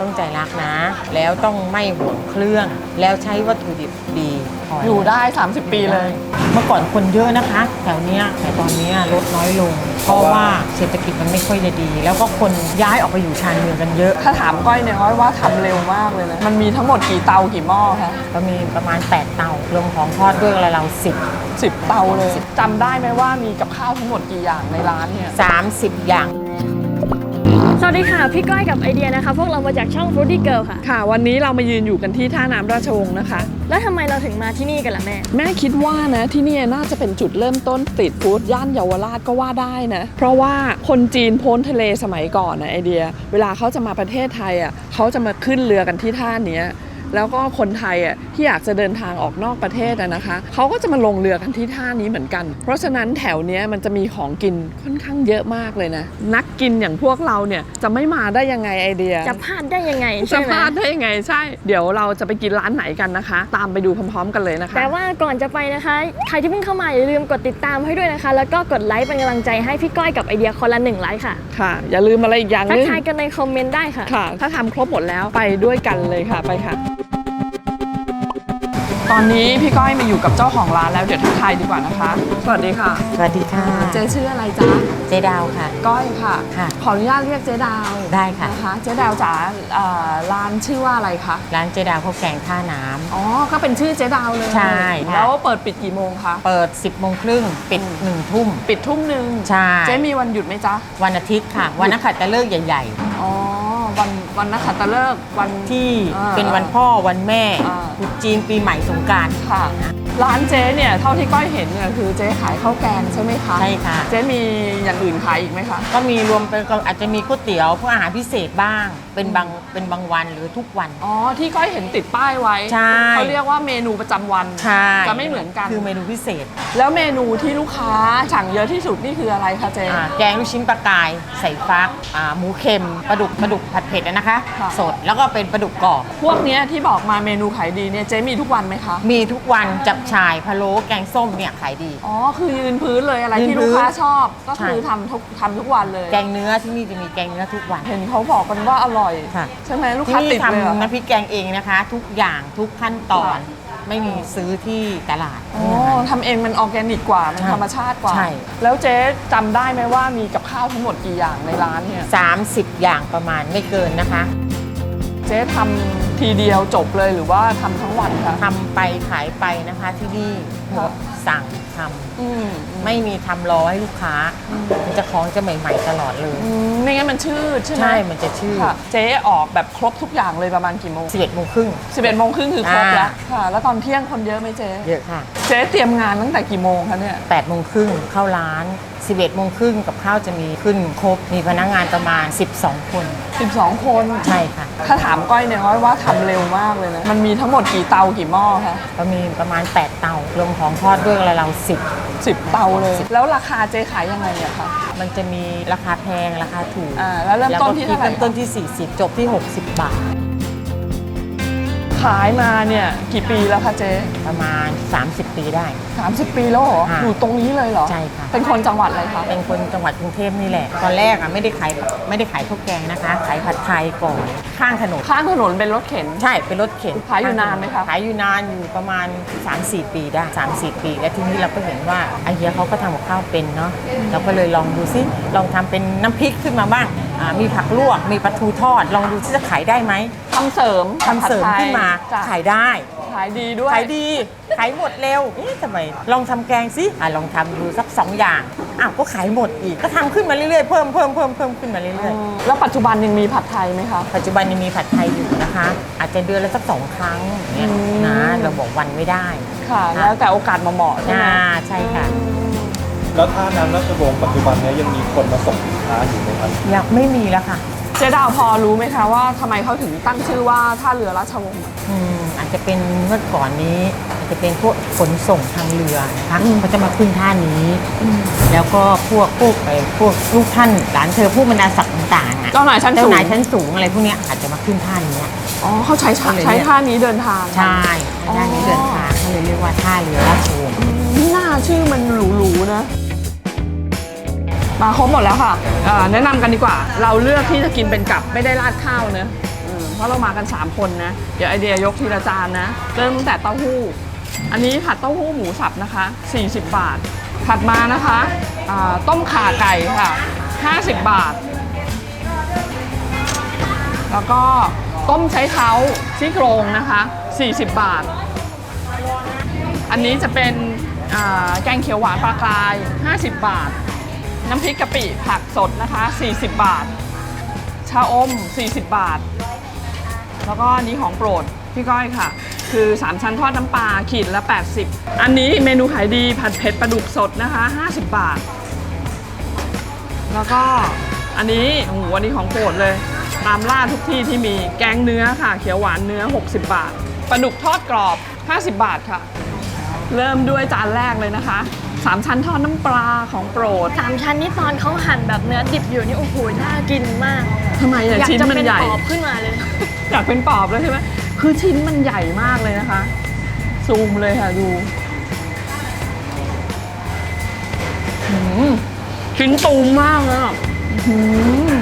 ต้องใจรักนะ แล้วต้องไม่ห่วงเครื่อง แล้วใช้วัตถุดิบดีพอยู่ได้ 30 ปีเลย เมื่อก่อนคนเยอะนะคะ แถวเนี้ยแต่ตอนเนี้ยลดน้อยลง เพราะว่าเศรษฐกิจมันไม่ค่อยจะดี แล้วก็คนย้ายออกไปอยู่ชานเมืองกันเยอะ ถ้าถามก้อยเนี่ยก้อยว่าทำเร็วมากเลยนะมันมีทั้งหมดกี่เตากี่หม้อคะก็มีประมาณ 8 เตารวมของทอดด้วยอะไรเราสิบสิบเตาเลยจำได้ไหมว่ามีกับข้าวทั้งหมดกี่อย่างในร้านเนี่ย สามสิบอย่างส วัสดีค่ะ พี่ก้อยกับไอเดียนะคะ พวกเรามาจากช่อง Fruity Girl ค่ะ ค่ะ วันนี้เรามายืนอยู่กันที่ท่าน้ำราชวงศ์นะคะ แล้วทำไมเราถึงมาที่นี่กันล่ะแม่ แม่คิดว่านะที่นี่น่าจะเป็นจุดเริ่มต้นสตรีทฟู้ดย่านเยาวราชก็ว่าได้นะ เพราะว่าคนจีนพ้นทะเลสมัยก่อนนะไอเดีย เวลาเขาจะมาประเทศไทยอะเขาจะมาขึ้นเรือกันที่ท่าเนี้ย แล้วก็คนไทยอะที่อยากจะเดินทางออกนอกประเทศอะนะคะเขาก็จะมาลงเรือกันที่ท่านี้เหมือนกัน เพราะฉะนั้นแถวเนี้ยมันจะมีของกินค่อนข้างเยอะมากเลยนะ นักกินอย่างพวกเราเนี่ยจะไม่มาได้ยังไงไอเดีย จะพลาดได้ยังไงจะใช่ไหพมลาดได้ยังไงใช่ เดี๋ยวเราจะไปกินร้านไหนกันนะคะ ตามไปดูพร้อมๆ กันเลยนะคะ แต่ว่าก่อนจะไปนะคะ ใครที่เพิ่งเข้ามาอย่าลืมกดติดตามให้ด้วยนะคะ แล้วก็กดไลค์เป็นกำลังใจให้พี่ก้อยกับไอเดียคนละหนึ่งไลค์ค่ะค่ะ อย่าลืมอะไรอีกอย่างหทักนึงทายกันในคอมเมนต์ได้ค่ะค่ะ ถ้าทำครบหมดแล้วไปด้วยกันเลยค่ะไปค่ะ ตอนนี้พี่ก้อยมาอยู่กับเจ้าของร้านแล้วเดี๋ยวทักทายดีกว่านะคะ สวัสดีค่ะ สวัสดีค่ะ เจ๊ชื่ออะไรจ๊ะ เจดาวค่ะ ก้อยค่ะ ค่ะ ขออนุญาตเรียกเจ๊ดาวได้ค่ะ นะคะเจ๊ดาวจ๋าเอ่อร้านชื่อว่าอะไรคะ ร้านเจดาวข้าวแกงท่าน้ำ อ๋อ ก็เป็นชื่อเจ๊ดาวเลยใช่ค่ะ แล้วเปิดปิดกี่โมงคะ เปิด 10โมงครึ่งปิด1ทุ่ม ปิดทุ่มหนึ่งใช่ เจ๊มีวันหยุดไหมจ๊ะ วันอาทิตย์ค่ะ วันนักขัตฤกษ์ใหญ่ อ๋อ วันวันนักขัตฤกษ์วันๆที่อ่า เป็นวันพ่อวันแม่อ่า ตรุษจีนปีใหม่สงกราร ค่ะ ร้านเจ๊เนี่ยเท่าที่ก้อยเห็นเนี่ยคือเจ๊ขายข้าวแกงใช่ไหมคะใช่ค่ะ เจ๊มีอย่างอื่นขายอีกไหมคะ ก็มีรวมเป็นก็อาจจะมีก๋วยเตี๋ยวพวกอาหารพิเศษบ้าง เป็นบางเป็นบางวันหรือทุกวัน อ๋อ ที่ก้อยเห็นติดป้ายไว้ใช่ เขาเรียกว่าเมนูประจำวัน ใช่จะไม่เหมือนกัน คือเมนูพิเศษแล้วเมนูที่ลูกค้าสั่งเยอะที่สุดนี่คืออะไรคะเจ๊อ่าแกงลูกชิ้นปลากาย ใส่ฟักอ่าหมูเค็มปลาดุกปลาดุกผัดเผ็ดนะคะ ค่ะ สดแล้วก็เป็นปลาดุกกรอบ พวกเนี้ยที่บอกมาเมนูขายดีเนี่ยเจ๊มีทุกวันไหมคะ มีทุกวันจับชายพะโล้แกงส้มเนี่ยขายดี อ๋อ คือยืนพื้นเลยอะไรยืนที่พื้ลูนกค้าชอบ ก็คือใช่ ทำทุกทำทุกวันเลย แกงเนื้อที่นี่จะมีแกงเนื้อทุกวัน เห็นเขาบอกกันว่าอร่อยค่ะ ใช่ไหมลูกที่ค้านี่ติดเลยเหรอ ทำน้ำพริกแกงเองนะคะ ทุกอย่างทุกขั้นตอนไม่มีซื้อที่ตลาด อ๋อทำเองมันออร์แกนิกกว่า มันใช่ธรรมชาติกว่า ใช่ แล้วเจ๊จำได้ไหมว่ามีกับข้าวทั้งหมดกี่อย่างในร้านเนี่ยสามสิบอย่างประมาณไม่เกินนะคะเจ๊ทำทีเดียวจบเลยหรือว่าทำทั้งวันคะ ทำไปขายไปนะคะที่นี่หมด สั่งทำอืมไม่มีทำรอให้ลูกค้า มันจะของจะใหม่ ๆ ตลอดเลย อืมไม่งั้นมันชืดใช่ไหมใช่มันจะชื่อค่ะ เจ๊ออกแบบครบทุกอย่างเลยประมาณกี่โมง11โมงครึ่ง 11โมงครึ่งคือครบแล้วอ่า ค่ะ แล้วตอนเที่ยงคนเยอะไหมเจ๊ เยอะค่ะเจ๊เตรียมงานตั้งแต่กี่โมงคะเนี่ย8โมงครึ่งเข้าร้าน11โมงครึ่งกับข้าวจะมีขึ้นครบ มีพนักงานประมาณ 12 คน 12 คน ใช่ค่ะ ถ้าถามก้อยเนี่ยก้อยว่าทำเร็วมากเลยนะ มันมีทั้งหมดกี่เตากี่หม้อคะก็มีประมาณ 8 เตารวมของทอดด้วยอะไรเรา10 10เตาเลยแล้วราคาเจ๊ขายยังไงอะคะ มันจะมีราคาแพงราคาถูกอ่าแล้วเริ่มต้นที่แล้วก็เท่าไหร่ เริ่มต้นที่ 40 จบที่ 60 บาท ขายมาเนี่ยกี่ปีแล้วคะเจ๊ประมาณ 30 ปีได้ 30 ปีแล้วเหรอ ค่ะอยู่ตรงนี้เลยเหรอ ใช่ค่ะ เป็นคนจังหวัดอะไรคะ เป็นคนจังหวัดกรุงเทพนี่แหละ ตอนแรกอะไม่ได้ขายไม่ได้ขายข้าวแกงนะคะ ขายผัดไทยก่อนข้างถนน ข้างถนนเป็นรถเข็น ใช่เป็นรถเข็นขายอยู่นานไหมคะ ขายอยู่นานอยู่ประมาณ 3-4 ปีได้ 3-4 ปี แล้วทีนี้เราก็เห็นว่าไอเฮียเขาก็ทำกับข้าวเป็นเนาะเราก็เลยลองดูซิลองทำเป็นน้ำพริกขึ้นมาบ้าง อ่ามีผักลวก มีปลาทูทอด ลองดูที่จะขายได้ไหมทำเสริมทำเสริมขึ้นมาจ้ะขายได้ ขายดีด้วย ขายดี ขายหมดเร็วเอ๊ะทำไมลองทำแกงสิอะลองทำดูสักสองอย่างอ้าวก็ขายหมดอีกก็ทำขึ้นมาเรื่อยๆเพิ่มเพิ่มเพิ่มเพิ่มขึ้นมาเรื่อยแล้วปัจจุบันยังมีผัดไทยไหมคะๆปัจจุบันยังมีผัดไทยอยู่นะคะ อาจจะเดือนละสักสองครั้งอย่างเงี้ยอืม นะ เราบอกวันไม่ได้ค่ะ แล้วแต่โอกาสมาเหมาะใช่ไหมอ่าใช่ค่ะ แล้วท่าน้ำราชวงศ์ปัจจุบันเนี้ยังมีคนมาส่งสินค้าอยู่ไหมครับอยากไม่มีแล้วค่ะ เจ๊ดาวพอรู้ไหมคะว่าทำไมเขาถึงตั้งชื่อว่าท่าเรือราชวงศ์ อืมอาจจะเป็นเมื่อก่อนนี้อาจจะเป็นพวกขนส่งทางเรือนะคะเขาจะมาขึ้นท่านี้ แล้วก็พวกพวกไอ้พวกลูกท่านหลานเธอผู้บรรดาศักดิ์ต่างๆอะเจ้านายชั้นสูง เจ้านายชั้นสูงอะไรพวกเนี้ยอาจจะมาขึ้นท่านี้ อ๋อเขาใช้ท่าก็เลยใช้ท่านี้เดินทางใช่อ๋อท่านี้เดินทางเขาเลยเรียกว่าท่าเรือราชวงศ์นี่น่าชื่อมันหรูๆนะ มาครบหมดแล้วค่ะแนะนำกันดีกว่า เราเลือกที่จะกินเป็นกับไม่ได้ราดข้าวเนะอืมเพราะเรามากัน 3 คนนะ เดี๋ยวไอเดียยกทีละจานนะ เริ่มตั้งแต่เต้าหู้ อันนี้ผัดเต้าหู้หมูสับนะคะ 40 บาท ถัดมานะคะต้มข่าไก่ค่ะ 50 บาท แล้วก็ต้มใช้เท้าซี่โครงนะคะ 40 บาท อันนี้จะเป็นแกงเขียวหวานปลากราย 50 บาท น้ำพริกกะปิผักสดนะคะ 40 บาท ชาอม 40 บาท แล้วก็อันนี้ของโปรดพี่ก้อยค่ะ คือ 3 ชั้นทอดน้ำปลาขีดละ 80 อันนี้เมนูขายดีผัดเผ็ดปลาดุกสดนะคะ 50 บาท แล้วก็อันนี้โอ้โหอันนี้ของโปรดเลย ตามล่าทุกที่ที่มีแกงเนื้อค่ะ เขียวหวานเนื้อ 60 บาทปลาดุกทอดกรอบ 50 บาทค่ะ เริ่มด้วยจานแรกเลยนะคะ 3ชั้นทอดน้ำปลาของโปรดสามชั้นนี่ตอนเขาหั่นแบบเนื้อดิบอยู่นี่โอ้โหน่ากินมากทำไมออะยากชิ้นจะมันเป็นใหญ่ ปอบขึ้นมาเลย อยากเป็นปอบแล้วใช่ไหมคือชิ้นมันใหญ่มากเลยนะคะ ซูมเลยค่ะดูหืมชิ้นตูมมากเลยอะหืม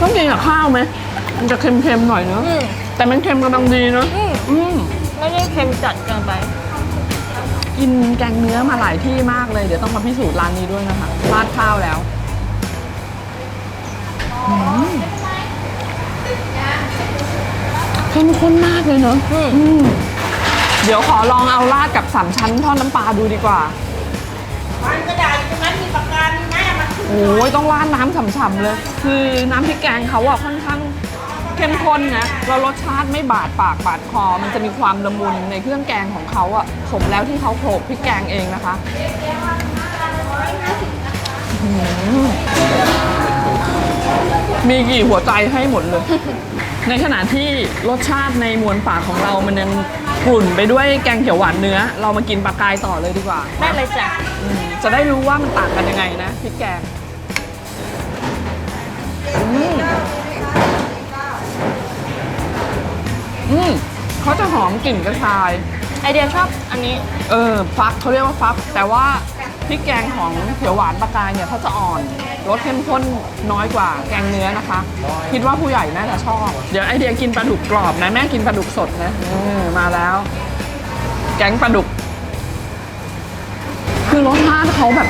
ต้องกินกับข้าวไหม มันจะเค็มๆหน่อยเนอะอืมแต่มันเค็มกำลังดีเนอะอืมอืมไม่ได้เค็มจัดเกินไป กินแกงเนื้อมาหลายที่มากเลย เดี๋ยวต้องมาพิสูจน์ร้านนี้ด้วยนะคะราดข้าวแล้วหืมเข้มข้นมากเลยเนอะอืมอืมเดี๋ยวขอลองเอาราดกับสามชั้นทอดน้ำปลาดูดีกว่ามันกระดาษตรงนั้นมีปากกามีไหมเอามาโอ้ยต้องราดน้ำฉ่ำๆเลย คือน้ำพริกแกงเขาอะค่อนข้าง เข้มข้นนะแล้วรสชาติไม่บาดปากบาดคอ มันจะมีความละมุนในเครื่องแกงของเขาอะสมแล้วที่เขาโขลกพริกแกงเองนะคะอื้อหือมีกี่หัวใจให้หมดเลย ในขณะที่รสชาติในมวลปากของเรามันยังกลุ่นไปด้วยแกงเขียวหวานเนื้อ เรามากินปลากายต่อเลยดีกว่าได้เลยจ้ะอืมจะได้รู้ว่ามันต่างกันยังไงนะพริกแกง อืม อืมเขาจะหอมกลิ่นกระชาย ไอเดียชอบอันนี้ เออฟักเขาเรียกว่าฟัก แต่ว่าพริกแกงของเขียวหวานปลากายเนี่ยเขาจะอ่อนรสเข้มข้นน้อยกว่าแกงเนื้อนะคะ คิดว่าผู้ใหญ่น่าจะชอบ เดี๋ยวไอเดียกินปลาดุกกรอบนะ แม่กินปลาดุกสดนะเออมาแล้ว แกงปลาดุก คือรสชาติเขาแบบ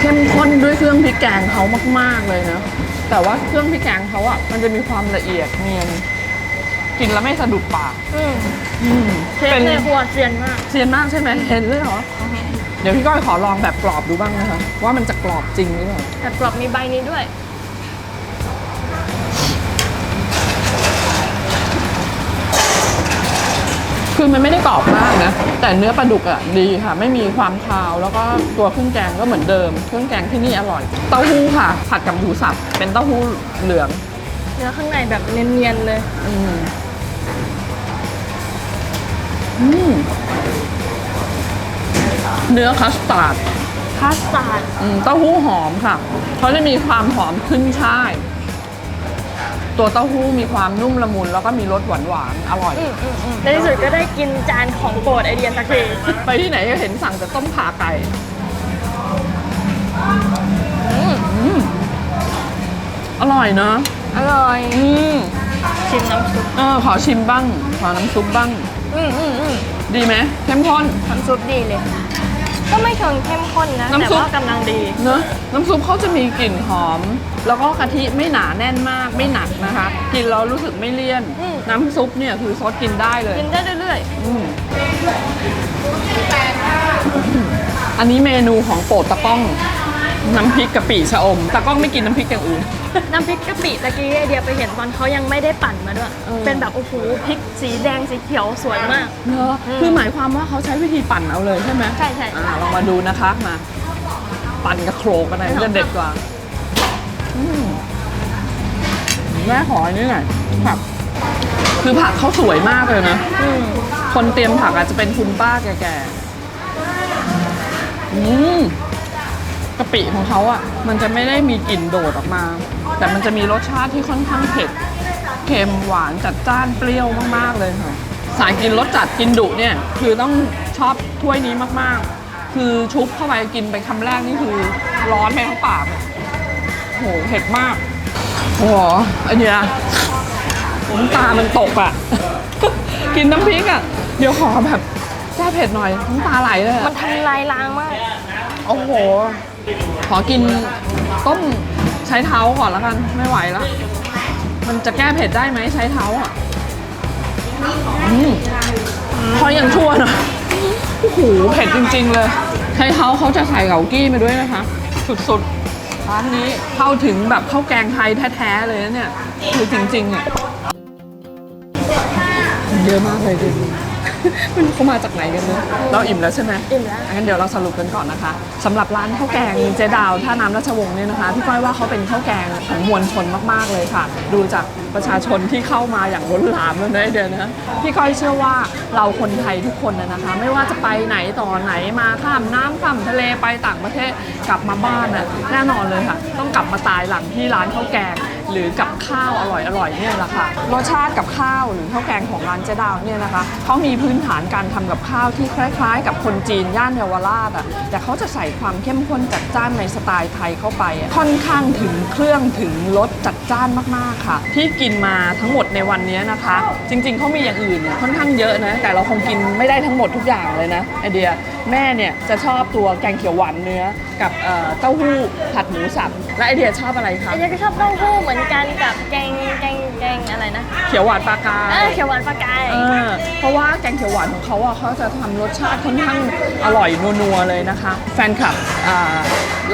เข้มข้นด้วยเครื่องพริกแกงเขามาก ๆเลยนะแต่ว่าเครื่องพริกแกงเขาอะมันจะมีความละเอียดเนียน กินแล้วไม่สะดุดปากอืมอืมเชฟในครัวเซียนมาก เซียนมากใช่ไหมเห็นเลยเหรอ เดี๋ยวพี่ก้อยขอลองแบบกรอบดูบ้างนะคะ ว่ามันจะกรอบจริงหรือเปล่า แต่กรอบมีใบนี้ด้วย คือมันไม่ได้กรอบมากนะ แต่เนื้อปลาดุกอะดีค่ะ ไม่มีความคาว แล้วก็ตัวเครื่องแกงก็เหมือนเดิม เครื่องแกงที่นี่อร่อย เต้าหู้ค่ะ ผัดกับหมูสับ เป็นเต้าหู้เหลือง เนื้อข้างในแบบเนียนๆเลย อืมอืม เนื้อคัสตาร์ดพาสต้าร์ดอืมเต้าหู้หอมค่ะเขาจะมีความหอมขึ้นช่าย ตัวเต้าหู้มีความนุ่มละมุนแล้วก็มีรสหวานหวานๆอร่อยอืมอืมอืมในที่สุดก็ได้กินจานของโปรดไอเดียสักทีไปที่ไหนก็เห็นสั่งแต่ต้มขาไก่อืมอืมอร่อยเนอะอร่อย อืมชิมน้ำซุป เออขอชิมบ้าง ขอน้ำซุปบ้าง อืมอืมอืมดีไหมเข้มข้น น้ำซุปดีเลย ก็ไม่เชิงเข้มข้นนะ น้ำแต่ซุป ว่ากำลังดี เนอะน้ำซุปเขาจะมีกลิ่นหอม แล้วก็กะทิไม่หนาแน่นมากไม่หนักนะคะ กินแล้วรู้สึกไม่เลี่ยน อืม น้ำซุปเนี่ยคือซดกินได้เลย กินได้เรื่อยอืมอันนี้เมนูของโปรดตะก้อง น้ำพริกกะปิชะอมตะก้องไม่กินน้ำพริกอย่างอื่นๆน้ำพริกกะปิตะกี้ไอเดียไปเห็นตอนเขายังไม่ได้ปั่นมาด้วย เออ เป็นแบบโอ้โหพริกสีแดงสีเขียวสวยมาก เนอะอืมคือหมายความว่าเขาใช้วิธีปั่นเอาเลยใช่ไหมใช่ใช่ อ่าลองมาดูนะคะมา ปั่นกับโครกกันหน่อยมันจะเด็ดกว่าอืมแม่ขออันนี้หน่อยผักคือผักเขาสวยมากเลยนะ อืมคนเตรียมผักอาจจะเป็นคุณป้าแก่ๆอืม กะปิของเขาอะ มันจะไม่ได้มีกลิ่นโดดออกมา แต่มันจะมีรสชาติที่ค่อนข้างเผ็ด เค็มหวานจัดจ้านเปรี้ยวมากๆเลยค่ะ สายกินรสจัดกินดุเนี่ย คือต้องชอบถ้วยนี้มากๆ คือชุบเข้าไปกินไปคำแรกนี่คือร้อนไปทั้งปากเลยโหเผ็ดมากโอ้โหไอเดียน้ำตามันตกอะ กินน้ำพริกอะ เดี๋ยวขอแบบแก้เผ็ดหน่อยน้ำตาไหลเลยมันอะทำลายล้างมาก โอ้โห ขอกินต้มใช้เท้าก่อนแล้วกัน ไม่ไหวแล้วมันจะแก้เผ็ดได้ไหมใช้เท้าอะอืมพอยังชั่วหน่อยโอ้โหเผ็ดจริง ๆ เลย ใช้เท้าเขาจะใส่เกากี้มาด้วยนะคะ สุดๆร้านนี้เข้าถึงแบบข้าวแกงไทยแท้ๆเลยนะเนี่ยคือจริงๆอะเยอะมากเลยจริงไม่รู้เขามาจากไหนกันเนอะเราอิ่มแล้วใช่ไหมอิ่มแล้วงั้นเดี๋ยวเราสรุปกันก่อนนะคะสำหรับร้านข้าวแกงเจดาวท่าน้ำราชวงศ์เนี่ยนะคะพี่ก้อยว่าเขาเป็นข้าวแกงของมวลชนมากๆเลยค่ะ ดูจากประชาชนที่เข้ามาอย่างล้นหลามเลยนะไอเดียนะพี่ก้อยเชื่อว่าเราคนไทยทุกคนนะนะคะ ไม่ว่าจะไปไหนต่อไหนมาข้ามน้ำข้ามทะเลไปต่างประเทศกลับมาบ้านน่ะแน่นอนเลยค่ะ ต้องกลับมาตายหลังที่ร้านข้าวแกงหรือกับข้าวอร่อยๆเนี่ยแหละค่ะรสชาติกับข้าวหรือข้าวแกงของร้านเจดาวเนี่ยนะคะเขามีพื้ื้นฐานการทำกับข้าวที่คล้ายๆ กับคนจีนย่านเยาวราชอะแต่เขาจะใส่ความเข้มข้นจัดจ้านในสไตล์ไทยเข้าไปอะค่อนข้างถึงเครื่องถึงรสจัด จ้านมากๆค่ะ ที่กินมาทั้งหมดในวันนี้นะคะ จริงๆเขามีอย่างอื่นค่อนข้างเยอะนะ แต่เราคงกินไม่ได้ทั้งหมดทุกอย่างเลยนะไอเดียแม่เนี่ยจะชอบตัวแกงเขียวหวานเนื้อกับเอ่อเต้าหู้ผัดหมูสับและไอเดียชอบอะไรคะไอเดียก็ชอบเต้าหู้เหมือนกันกับแกงแกงแกงอะไรนะเขียวหวานปลากาเออเขียวหวานปลากายเออเพราะว่าแกงเขียวหวานของเขาอะเขาจะทำรสชาติค่อนข้างอร่อยนัวๆเลยนะคะ แฟนคลับอ่า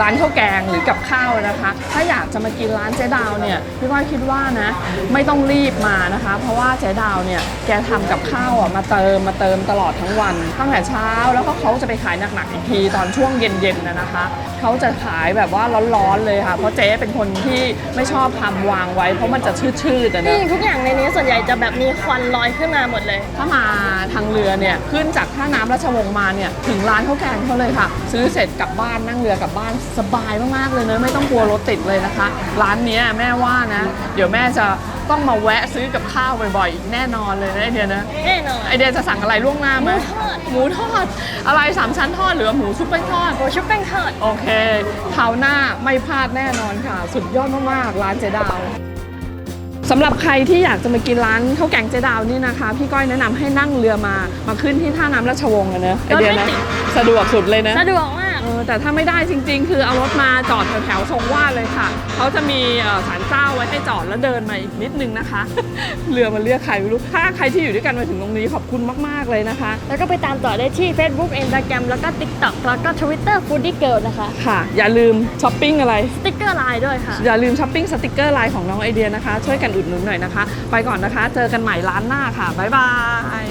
ร้านข้าวแกงหรือกับข้าวนะคะ ถ้าอยากจะมากินร้านเจ๊ดาวเนี่ยพี่ว่าคิดว่านะ ไม่ต้องรีบมานะคะ เพราะว่าเจ๊ดาวเนี่ยแกทำกับข้าวอะมาเติมมาเติมตลอดทั้งวันตั้งแต่เช้าแล้วก็เขาจะไปขายหนักๆอีกทีตอนช่วงเย็นๆนะนะคะเขาจะขายแบบว่าร้อนๆเลยค่ะ เพราะเจ๊เป็นคนที่ไม่ชอบทำวางไว้ เพราะมันจะชืดๆอะนี่นะทุกอย่างในนี้ส่วนใหญ่จะแบบมีควันลอยขึ้นมาหมดเลย ถ้ามาทางเรือเนี่ยขึ้นจากท่าน้ำราชวงศ์มาเนี่ยถึงร้านข้าวแกงเขาเลยค่ะ ซื้อเสร็จกลับบ้านนั่งเรือกลับบ้านสบายมากๆเลยเนอะไม่ต้องกลัวรถติดเลยนะคะ ร้านเนี้ยแม่ว่านะ เดี๋ยวแม่จะต้องมาแวะซื้อกับข้าวบ่อยๆอีกแน่นอนเลยนะไอเดียนะ แน่นอน ไอเดียจะสั่งอะไรล่วงหน้าไหมหมูทอด หมูทอด อะไรสามชั้นทอดหรือว่าหมูชุบแป้งทอด โอ้ชุบแป้งทอด โอเคคราวหน้าไม่พลาดแน่นอนค่ะ สุดยอดมากๆ ร้านเจดาว สำหรับใครที่อยากจะมากินร้านข้าวแกงเจดาวนี่นะคะ พี่ก้อยแนะนำให้นั่งเรือมา มาขึ้นที่ท่าน้ำราชวงศ์อะเนอะไอเดียนะรถไม่ติด สะดวกสุดเลยนะ สะดวกมาก เออแต่ถ้าไม่ได้จริง ๆ คือเอารถมาจอดแถวๆทรงวาดเลยค่ะ เขาจะมีเอ่อศาลเจ้าไว้ให้จอดแล้วเดินมาอีกนิดนึงนะคะ เรือมันเรียกใครไม่รู้ถ้าใครที่อยู่ด้วยกันมาถึงตรงนี้ขอบคุณมากๆเลยนะคะ แล้วก็ไปตามต่อได้ที่ Facebook Instagram แล้วก็ TikTok แล้วก็ Twitter Foodie Girl นะคะค่ะ อย่าลืมช้อปปิ้งอะไรสติ๊กเกอร์ไลน์ด้วยค่ะ อย่าลืมช้อปปิ้งสติกเกอร์ไลน์ของน้องไอเดียนะคะ ช่วยกันอุดหนุนหน่อยนะคะ ไปก่อนนะคะ เจอกันใหม่ร้านหน้าค่ะบ๊ายบาย